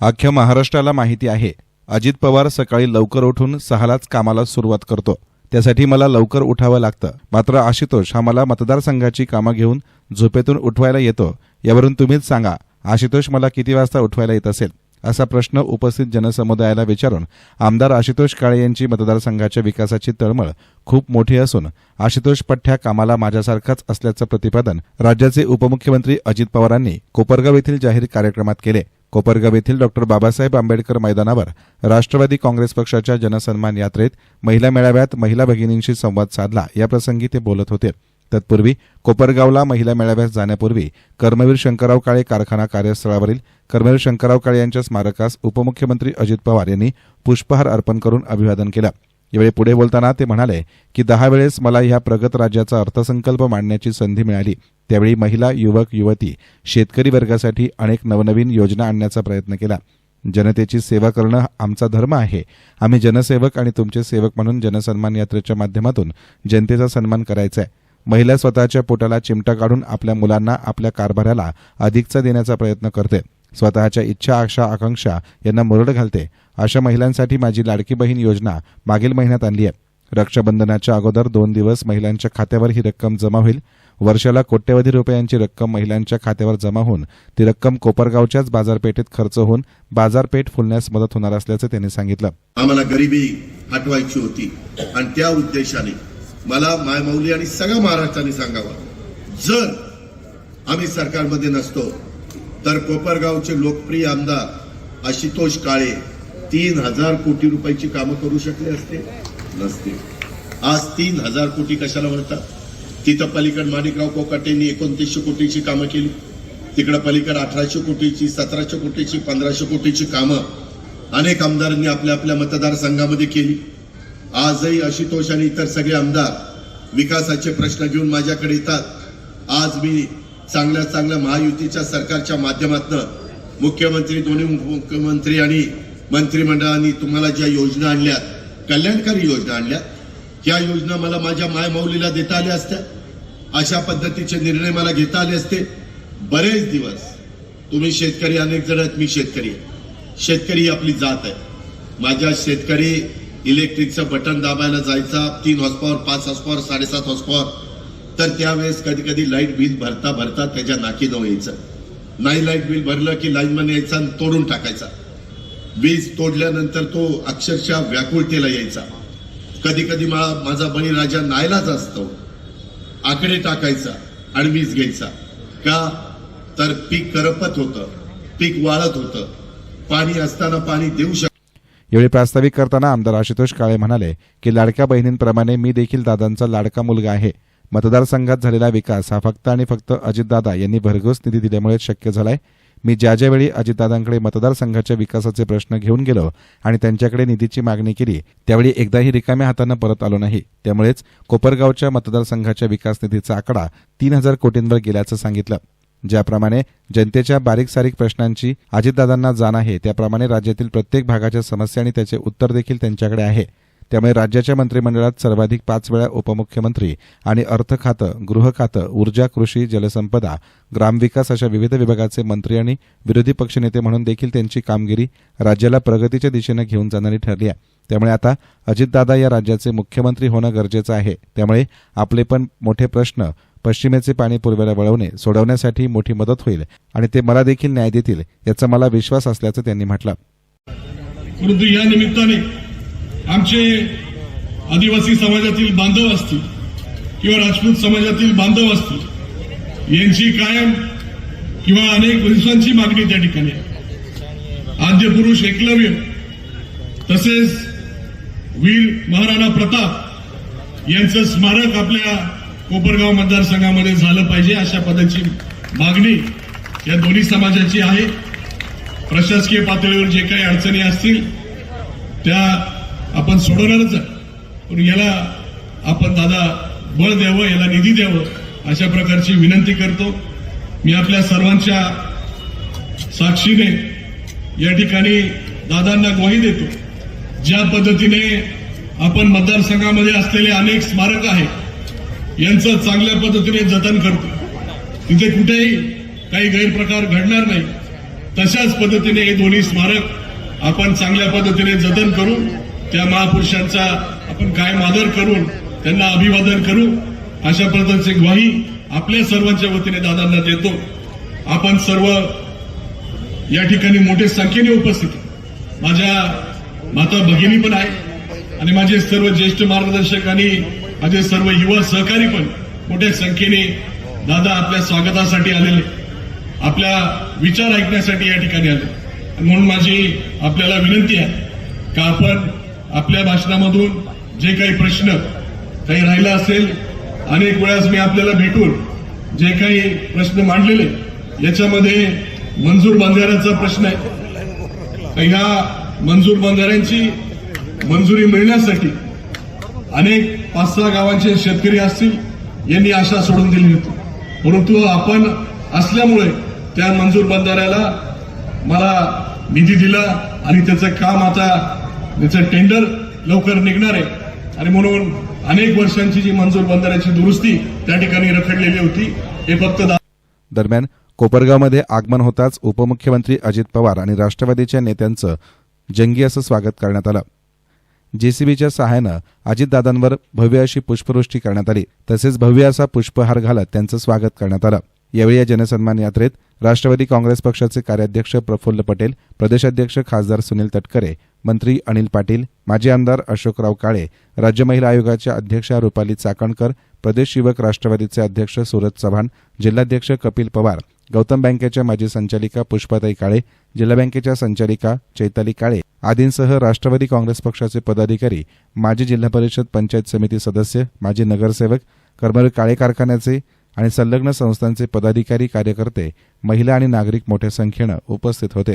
अख्ख्या महाराष्ट्राला माहिती आहे. अजित पवार सकाळी लवकर उठून सहालाच कामाला सुरुवात करतो. त्यासाठी मला लवकर उठावं लागतं. मात्र आशुतोष हा मला मतदारसंघाची कामं घेऊन झोपेतून उठवायला येतो. यावरून तुम्हीच सांगा आशुतोष मला किती वाजता उठवायला येत असेल? असा प्रश्न उपस्थित जनसमुदायाला विचारून आमदार आशुतोष काळे यांची मतदारसंघाच्या विकासाची तळमळ खूप मोठी असून आशुतोष पठ्ठ्या कामाला माझ्यासारखाच असल्याचं प्रतिपादन राज्याचे उपमुख्यमंत्री अजित पवारांनी कोपरगाव येथील जाहीर कार्यक्रमात केले. कोपरगाव येथील डॉक्टर बाबासाहेब आंबेडकर मैदानावर राष्ट्रवादी काँग्रेस पक्षाच्या जनसन्मान यात्रेत महिला मेळाव्यात महिला भगिनींशी संवाद साधला. याप्रसंगी ते बोलत होते. तत्पूर्वी कोपरगावला महिला मेळाव्यात जाण्यापूर्वी कर्मवीर शंकरराव काळे कारखाना कार्यस्थळावरील कर्मवीर शंकरराव काळे यांच्या स्मारकास उपमुख्यमंत्री अजित पवार यांनी पुष्पहार अर्पण करून अभिवादन केलं. यावेळी पुढे बोलताना ते म्हणाले की दहा वेळेस मला ह्या प्रगत राज्याचा अर्थसंकल्प मांडण्याची संधी मिळाली. त्यावेळी महिला युवक युवती शेतकरी वर्गासाठी अनेक नवनवीन योजना आणण्याचा प्रयत्न केला. जनतेची सेवा करणं आमचा धर्म आहे. आम्ही जनसेवक आणि तुमचे सेवक म्हणून जनसन्मान यात्रेच्या माध्यमातून जनतेचा सन्मान करायचा आहे महिला स्वतःच्या पोटाला चिमटा काढून आपल्या मुलांना आपल्या कारभाराला अधिकचा देण्याचा प्रयत्न करते. स्वतःच्या इच्छा आशा आकांक्षा यांना मुरड घालते. अशा महिलांसाठी माझी लाडकी बहीण योजना मागील महिन्यात आणली आहे. रक्षाबंधनाच्या अगोदर दोन दिवस महिलांच्या खात्यावर ही रक्कम जमा होईल. वर्षाला कोट्यवधी रुपयांची रक्कम महिलांच्या खात्यावर जमा होऊन ती रक्कम कोपरगावच्याच बाजारपेठेत खर्च होऊन बाजारपेठ फुलण्यास मदत होणार असल्याचं त्यांनी सांगितलं. आम्हाला गरिबी हटवायची होती. आणि त्या उद्देशाने मला मायमाऊली आणि सगळ्या महाराष्ट्राने सांगावं. जर आम्ही सरकारमध्ये नसतो तर कोपरगावचे लोकप्रिय आमदार आशुतोष काळे तीन हजार कोटी रुपयाची कामं करू शकले असते? नसते. आज तीन हजार कोटी कशाला म्हणतात? तिथं पलीकड माणिकराव कोकाटेंनी एकोणतीसशे कोटीची कामं केली. तिकडं पलीकड अठराशे कोटीची सतराशे कोटीची पंधराशे कोटीची कामं अनेक आमदारांनी आपल्या आपल्या मतदारसंघामध्ये केली. आजही आशुतोष आणि इतर सगळे आमदार विकासाचे प्रश्न घेऊन माझ्याकडे येतात. आज मी चांगल्या चांगल्या महायुतीच्या सरकारच्या माध्यमातून मुख्यमंत्री दोन्ही मुख्यमंत्री आणि मंत्रिमंडळाने तुम्हाला ज्या योजना आणल्यात कल्याणकारी योजना आणल्यात या योजना मला माझ्या मायमौलीला देता आल्या असत्या. अशा पद्धतीचे निर्णय मला घेता आले असते. बरेच दिवस तुम्ही शेतकरी अनेक जण आहेत मी शेतकरी आहे. शेतकरी आपली जात आहे. माझ्या शेतकरी इलेक्ट्रिकचं बटन दाबायला जायचा तीन हॉर्सपॉवर पाच हॉर्सपॉवर साडेसात हॉर्सपॉवर तर त्यावेळेस कधी कधी लाइट बिल भरता भरता त्याच्या नाकीनं यायचं. नाही लाइट बिल भरलं की लाईनमन यायचा आणि तोडून टाकायचा. वीज तोडल्यानंतर तो अक्षरशः व्याकुळतेला यायचा. कधी कधी माझा बळीराजा नायलाच असतो. आकडे टाकायचा आणि वीज घ्यायचा. का? तर पीक करपत होतं. पीक वाळत होतं. पाणी असताना पाणी देऊ शक यावेळी प्रास्ताविक करताना आमदार आशुतोष काळे म्हणाले की लाडक्या बहिणींप्रमाणे मी देखील दादांचा लाडका मुलगा आहे. मतदारसंघात झालेला विकास हा फक्त आणि फक्त अजितदादा यांनी भरघोस निधी दिल्यामुळे शक्य झालाय. मी ज्या ज्यावेळी अजितदादांकडे मतदारसंघाच्या विकासाचे प्रश्न घेऊन गेलो आणि त्यांच्याकडे निधीची मागणी केली त्यावेळी एकदाही रिकाम्या हातानं परत आलो नाही. त्यामुळेच कोपरगावच्या मतदारसंघाच्या विकास निधीचा आकडा तीन हजार कोटींवर गेल्याचं सांगितलं. ज्याप्रमाणे जनतेच्या बारीक सारीक प्रश्नांची अजितदादांना जाण आहे त्याप्रमाणे राज्यातील प्रत्येक भागाच्या समस्या आणि त्याचे उत्तर देखील त्यांच्याकडे आहे. त्यामुळे राज्याच्या मंत्रिमंडळात सर्वाधिक पाच वेळा उपमुख्यमंत्री आणि अर्थ खातं गृह खातं ऊर्जा कृषी जलसंपदा ग्रामविकास अशा विविध विभागाचे मंत्री आणि विरोधी पक्षनेते म्हणून देखील त्यांची कामगिरी राज्याला प्रगतीच्या दिशेनं घेऊन जाणारी ठरली आहे. त्यामुळे आता अजितदादा या राज्याचे मुख्यमंत्री होणं गरजेचं आहे. त्यामुळे आपले पण मोठे प्रश्न पश्चिमेचे पाणी पूर्वेला वळवणे सोडवण्यासाठी मोठी मदत होईल आणि ते मला देखील न्याय देतील याचा मला विश्वास असल्याचं त्यांनी म्हटलं. परंतु या निमित्ताने आमचे आदिवासी समाजातील बांधव असतील किंवा राजपूत समाजातील बांधव असतील यांची कायम किंवा अनेक दिवसांची मागणी त्या ठिकाणी आद्यपुरुष आद्य पुरुष एकलव्य तसेच वीर महाराणा प्रताप यांचं स्मारक आपल्या कोपरगाव मतदारसंघामध्ये झालं पाहिजे अशा पदाची मागणी या दोन्ही समाजाची आहे. प्रशासकीय पातळीवर जे काही अडचणी असतील त्या आपण सोडवणारच आहे. पण याला आपण दादा बळ द्यावं याला निधी द्यावं अशा प्रकारची विनंती करतो. मी आपल्या सर्वांच्या साक्षीने या ठिकाणी दादांना ग्वाही देतो. ज्या पद्धतीने आपण मतदारसंघामध्ये असलेले अनेक स्मारक आहेत यांचं चांगल्या पद्धतीने जतन करतो. तिथे कुठेही काही गैरप्रकार घडणार नाही. तशाच पद्धतीने हे दोन्ही स्मारक आपण चांगल्या पद्धतीने जतन करू. त्या महापुरुषांचा आपण कायम आदर करून त्यांना अभिवादन करू अशा प्रकारची ग्वाही आपल्या सर्वांच्या वतीने दादांना देतो. आपण सर्व या ठिकाणी मोठ्या संख्येने उपस्थित माझ्या माता भगिनी पण आहे आणि माझे सर्व ज्येष्ठ मार्गदर्शक आणि माझे सर्व युवा सहकारी पण मोठ्या संख्येने दादा आपल्या स्वागतासाठी आलेले आपल्या विचार ऐकण्यासाठी या ठिकाणी आले म्हणून माझी आपल्याला विनंती आहे का आपण आपल्या भाषणामधून जे काही प्रश्न काही राहिला असेल अनेक वेळास मी आपल्याला भेटून जे काही प्रश्न मांडलेले याच्यामध्ये मंजूर बंधाऱ्याचा प्रश्न आहे. ह्या मंजूर बंधाऱ्यांची मंजुरी मिळण्यासाठी अनेक पाच सहा गावांचे शेतकरी असतील यांनी आशा सोडून दिली होती. परंतु आपण असल्यामुळे त्या मंजूर बंधाऱ्याला मला निधी दिला आणि त्याचं काम आता त्याचं टेंडर लवकर निघणार आहे. आणि म्हणून अनेक वर्षांची जी मंजूर बंधाऱ्याची दुरुस्ती त्या ठिकाणी रखडलेली होती हे फक्त दरम्यान कोपरगावमध्ये आगमन होताच उपमुख्यमंत्री अजित पवार आणि राष्ट्रवादीच्या नेत्यांचं जंगी असं स्वागत करण्यात आलं. जेसीबीच्या सहाय्यानं अजितदादांवर भव्य अशी पुष्पवृष्टी करण्यात आली. तसेच भव्य असा पुष्पहार घालत त्यांचं स्वागत करण्यात आलं. यावेळी या जनसन्मान यात्रेत राष्ट्रवादी काँग्रेस पक्षाचे कार्याध्यक्ष प्रफुल्ल पटेल प्रदेशाध्यक्ष खासदार सुनील तटकरे मंत्री अनिल पाटील माजी आमदार अशोकराव काळे राज्य महिला आयोगाच्या अध्यक्षा रुपाली चाकणकर प्रदेश युवक राष्ट्रवादीचे अध्यक्ष सुरज चव्हाण जिल्हाध्यक्ष कपिल पवार गौतम बँकेच्या माजी संचालिका पुष्पाताई काळे जिल्हा बँकेच्या संचालिका चैताली काळे आदींसह राष्ट्रवादी काँग्रेस पक्षाचे पदाधिकारी माजी जिल्हा परिषद पंचायत समिती सदस्य माजी नगरसेवक कर्मवीर काळे कारखान्याचे आणि संलग्न संस्थांचे पदाधिकारी कार्यकर्ते महिला आणि नागरिक मोठ्या संख्येनं उपस्थित होते.